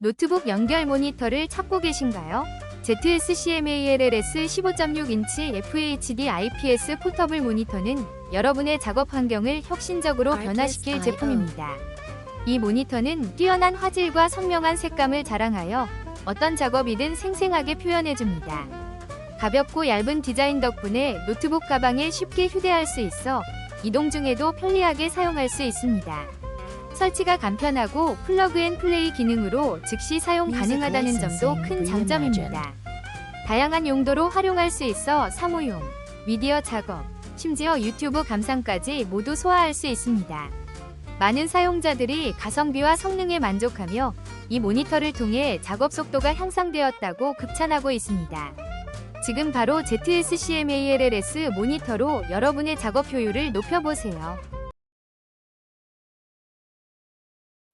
노트북 연결 모니터를 찾고 계신가요? ZSCMALLS 15.6인치 FHD IPS 포터블 모니터는 여러분의 작업 환경을 혁신적으로 변화시킬. 제품입니다. 이 모니터는 뛰어난 화질과 선명한 색감을 자랑하여 어떤 작업이든 생생하게 표현해줍니다. 가볍고 얇은 디자인 덕분에 노트북 가방에 쉽게 휴대할 수 있어 이동 중에도 편리하게 사용할 수 있습니다. 설치가 간편하고 플러그 앤 플레이 기능으로 즉시 사용 가능하다는 점도 큰 장점입니다. 다양한 용도로 활용할 수 있어 사무용, 미디어 작업, 심지어 유튜브 감상까지 모두 소화할 수 있습니다. 많은 사용자들이 가성비와 성능에 만족하며 이 모니터를 통해 작업 속도가 향상되었다고 극찬하고 있습니다. 지금 바로 ZSCMALLS 모니터로 여러분의 작업 효율을 높여보세요.